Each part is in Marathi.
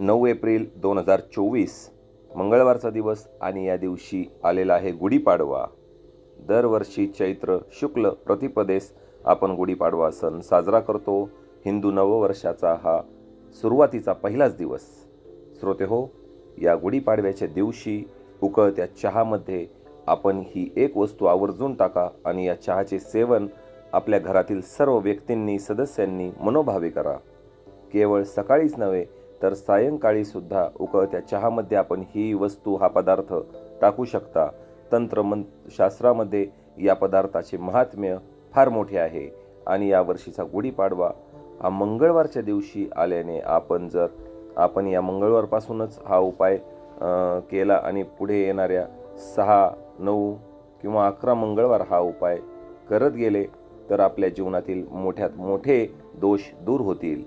नऊ एप्रिल दोन हजार चोवीस मंगळवारचा दिवस आणि या दिवशी आलेला आहे गुढीपाडवा. दरवर्षी चैत्र शुक्ल प्रतिपदेस आपण गुढीपाडवा सण साजरा करतो. हिंदू नववर्षाचा हा सुरुवातीचा पहिलाच दिवस. श्रोते हो या गुढीपाडव्याच्या दिवशी उकळत्या चहामध्ये आपण ही एक वस्तू आवर्जून टाका आणि या चहाचे सेवन आपल्या घरातील सर्व व्यक्तींनी सदस्यांनी मनोभावे करा. केवळ सकाळीच नव्हे तर सायंकाळी सुद्धा उकळत्या चहामध्ये आपण ही वस्तू हा पदार्थ टाकू शकता. तंत्रमन शास्त्रामध्ये या पदार्थाचे महात्म्य फार मोठे आहे आणि यावर्षीचा गुढीपाडवा हा मंगळवारच्या दिवशी आल्याने आपण जर आपण या मंगळवारपासूनच हा उपाय केला आणि पुढे येणाऱ्या सहा नऊ किंवा अकरा मंगळवार हा उपाय करत गेले तर आपल्या जीवनातील मोठ्यात मोठे दोष दूर होतील.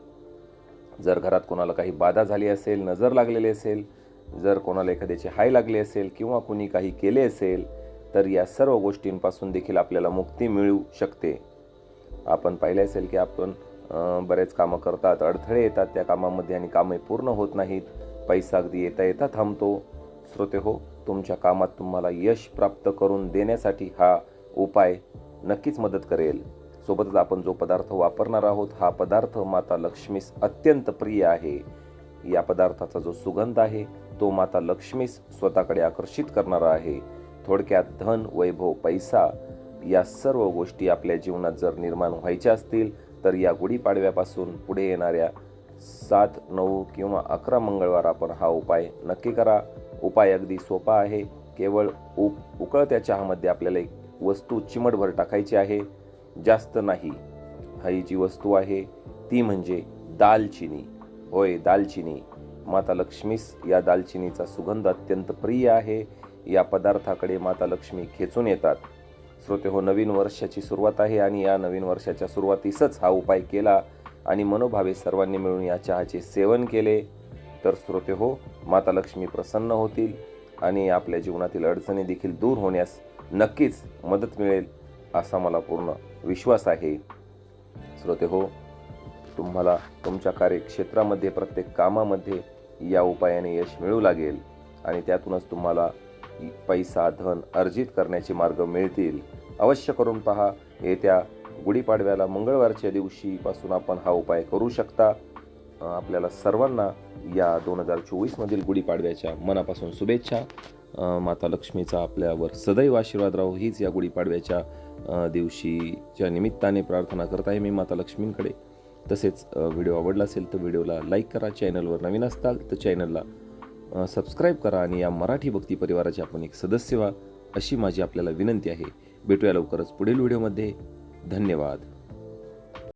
जर घरात कोणाला काही बाधा झाली असेल नजर लागलेली असेल जर कोणाला एखाद्याची हाय लागली असेल किंवा कुणी काही केले असेल तर या सर्व गोष्टींपासून देखील आपल्याला मुक्ती मिळू शकते. आपण पाहिले असेल की आपण बरेच कामं करतात अडथळे येतात त्या कामामध्ये आणि कामे पूर्ण होत नाहीत. पैसा अगदी येता येता थांबतो. श्रोते हो तुमच्या कामात तुम्हाला यश प्राप्त करून देण्यासाठी हा उपाय नक्कीच मदत करेल. सोबतच आपण जो पदार्थ वापरणार आहोत हा पदार्थ माता लक्ष्मीस अत्यंत प्रिय आहे. या पदार्थाचा जो सुगंध आहे तो माता लक्ष्मीस स्वतःकडे आकर्षित करणारा आहे. थोडक्यात धन वैभव पैसा या सर्व गोष्टी आपल्या जीवनात जर निर्माण व्हायच्या असतील तर या गुढीपाडव्यापासून पुढे येणाऱ्या सात नऊ किंवा अकरा मंगळवार आपण हा उपाय नक्की करा. उपाय अगदी सोपा आहे. केवळ उप उकळत्या चहामध्ये आपल्याला एक वस्तू चिमटभर टाकायची आहे. जास्त नाही. ही जी वस्तू आहे ती म्हणजे दालचिनी. होय दालचिनी. माता लक्ष्मीस या दालचिनीचा सुगंध अत्यंत प्रिय आहे. या पदार्थाकडे माता लक्ष्मी खेचून येतात. श्रोते हो नवीन वर्षाची सुरुवात आहे आणि या नवीन वर्षाच्या सुरुवातीसच हा उपाय केला आणि मनोभावे सर्वांनी मिळून या चहाचे सेवन केले. तर श्रोते हो माता लक्ष्मी प्रसन्न होतील आणि आपल्या जीवनातील अडचणी देखील दूर होण्यास नक्कीच मदत मिळेल. असा मला पूर्ण विश्वास आहे. श्रोते हो तुम्हाला तुमच्या कार्यक्षेत्रामध्ये प्रत्येक कामामध्ये या उपायाने यश मिळू लागेल आणि त्यातूनच तुम्हाला पैसा धन अर्जित करण्याचे मार्ग मिळतील. अवश्य करून पहा येत्या गुढीपाडव्याला मंगळवारच्या दिवशीपासून आपण हा उपाय करू शकता. आपल्याला सर्वांना या दोन हजार चोवीसमधील गुढीपाडव्याच्या मनापासून शुभेच्छा. माता लक्ष्मीचा आपल्यावर सदैव आशीर्वाद राहू हीच या गुढीपाडव्याच्या दिवशीच्या निमित्ताने प्रार्थना करत आहे मी माता लक्ष्मींकडे. तसेच व्हिडिओ आवडला असेल तर व्हिडिओला लाईक करा चॅनलवर नवीन असताल तर चॅनलला सबस्क्राईब करा आणि या मराठी भक्ती परिवाराचे आपण एक सदस्य व्हा अशी माझी आपल्याला विनंती आहे. भेटूया लवकरच पुढील व्हिडिओमध्ये. धन्यवाद.